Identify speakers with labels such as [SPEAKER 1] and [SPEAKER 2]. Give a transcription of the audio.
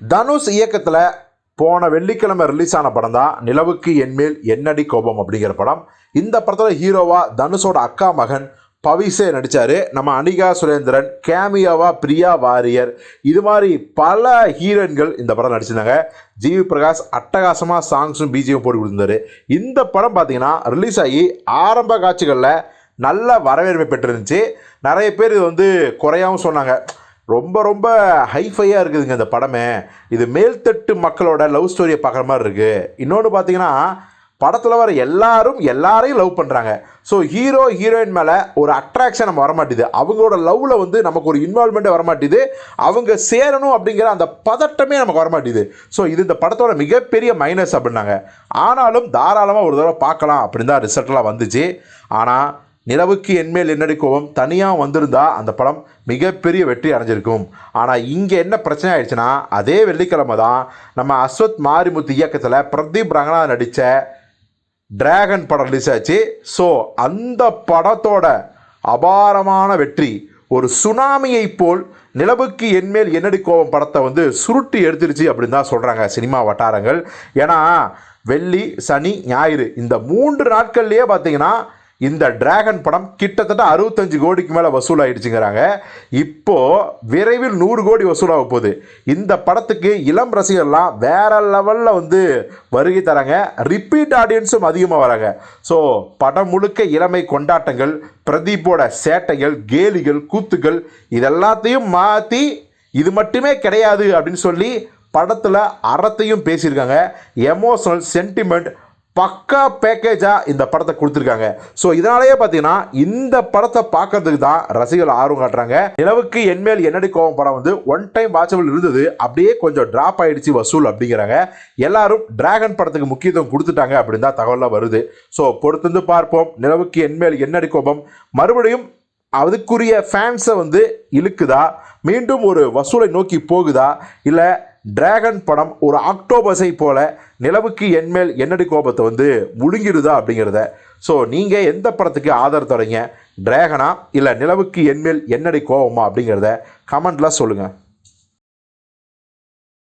[SPEAKER 1] தனுஷ் இயக்கத்தில் போன வெள்ளிக்கிழமை ரிலீஸ் ஆன படம் தான் நிலவுக்கு என்மேல் என்னடி கோபம் அப்படிங்கிற படம். இந்த படத்தில் ஹீரோவாக தனுஷோட அக்கா மகன் பவிசே நடித்தார் நம்ம அனிகா சுரேந்திரன் கேமியாவா பிரியா வாரியர். இது மாதிரி பல ஹீரோயின்கள் இந்த படம் நடிச்சிருந்தாங்க. ஜிவி பிரகாஷ் அட்டகாசமாக சாங்ஸும் பிஜியும் போட்டு கொடுத்துருந்தாரு. இந்த படம் பார்த்தீங்கன்னா ரிலீஸ் ஆகி ஆரம்ப காட்சிகளில் நல்ல வரவேற்பை பெற்றிருந்துச்சு. நிறைய பேர் இது வந்து குறையாகவும் சொன்னாங்க. ரொம்ப ரொம்ப ஹைஃபையாக இருக்குதுங்க இந்த படமே. இது மேல்தட்டு மக்களோட லவ் ஸ்டோரியை பார்க்குற மாதிரி இருக்குது இன்னொன்று பார்த்தீங்கன்னா படத்தில் வர எல்லாரும் எல்லாரையும் லவ் பண்ணுறாங்க ஸோ ஹீரோ ஹீரோயின் மேலே ஒரு அட்ராக்ஷன் நம்ம வரமாட்டேது. அவங்களோட லவ்வில் வந்து நமக்கு ஒரு இன்வால்மெண்ட்டே வரமாட்டேது. அவங்க சேரணும் அப்படிங்கிற அந்த பதட்டமே நமக்கு வரமாட்டேது. ஸோ இது இந்த படத்தோட மிகப்பெரிய மைனஸ் அப்படின்னாங்க. ஆனாலும் தாராளமாக ஒரு தடவை பார்க்கலாம் அப்படின்னு தான் ரிசல்ட்லாம் வந்துச்சு. ஆனால் நிலவுக்கு என்மேல் என்னடி கோபம்? தனியாக வந்திருந்தா அந்த படம் மிகப்பெரிய வெற்றி அடைஞ்சிருக்கும். ஆனால் இங்கே என்ன பிரச்சனை ஆயிடுச்சுன்னா அதே வெள்ளிக்கிழமை தான் நம்ம அஸ்வத் மாரிமுத்து இயக்கத்தில் பிரதீப் ரங்கநாத் நடித்த டிராகன் படம் ரிலீஸ் ஆச்சு. ஸோ அந்த படத்தோட அபாரமான வெற்றி ஒரு சுனாமியை போல் நிலவுக்கு என்மேல் என்னடி கோபம் படத்தை வந்து சுருட்டி எடுத்துருச்சு அப்படின்னு தான் சொல்கிறாங்க சினிமா வட்டாரங்கள். ஏன்னா வெள்ளி சனி ஞாயிறு இந்த மூன்று நாட்கள்லேயே பார்த்தீங்கன்னா இந்த டிராகன் படம் கிட்டத்தட்ட அறுபத்தஞ்சு கோடிக்கு மேலே வசூலாயிடுச்சுங்கிறாங்க. இப்போ விரைவில் நூறு கோடி வசூலாக போகுது. இந்த படத்துக்கு இளம் ரசிகர்லாம் வேற லெவலில் வந்து வருகை தராங்க. ரிப்பீட் ஆடியன்ஸும் அதிகமாக வராங்க. ஸோ படம் முழுக்க இளமை கொண்டாட்டங்கள் பிரதீப்போட சேட்டைகள் கேலிகள் கூத்துகள் இதெல்லாத்தையும் மாற்றி இது மட்டுமே கிடையாது அப்படின்னு சொல்லி படத்தில் அறத்தையும் பேசியிருக்காங்க. எமோஷனல் சென்டிமெண்ட் பக்கா பேக்கேஜாக இந்த படத்தை கொடுத்துருக்காங்க. ஸோ இதனாலேயே பார்த்தீங்கன்னா இந்த படத்தை பார்க்கறதுக்கு தான் ரசிகர்கள் ஆர்வம் காட்டுறாங்க. நிலவுக்கு என்மேல் என்னடி கோவம் படம் வந்து ஒன் டைம் வாட்சபிள் இருந்தது. அப்படியே கொஞ்சம் ட்ராப் ஆகிடுச்சு வசூல் அப்படிங்கிறாங்க. எல்லாரும் டிராகன் படத்துக்கு முக்கியத்துவம் கொடுத்துட்டாங்க அப்படின்னு தான் தகவலாக வருது. ஸோ பொறுத்திருந்து பார்ப்போம். நிலவுக்கு என்மேல் என்னடி கோபம்? மறுபடியும் அதுக்குரிய ஃபேன்ஸை வந்து இழுக்குதா? மீண்டும் ஒரு வசூலை நோக்கி போகுதா? இல்லை டிராகன் படம் ஒரு ஆக்டோபஸை போல நிலவுக்கு என்மேல் என்னடி கோபத்தை வந்து முழுங்கிடுதா அப்படிங்கிறத. ஸோ நீங்கள் எந்த படத்துக்கு ஆதரவு தரீங்க டிராகனா இல்லை நிலவுக்கு என்மேல் என்னடி கோபமா அப்படிங்கிறத கமெண்ட்லாம் சொல்லுங்கள்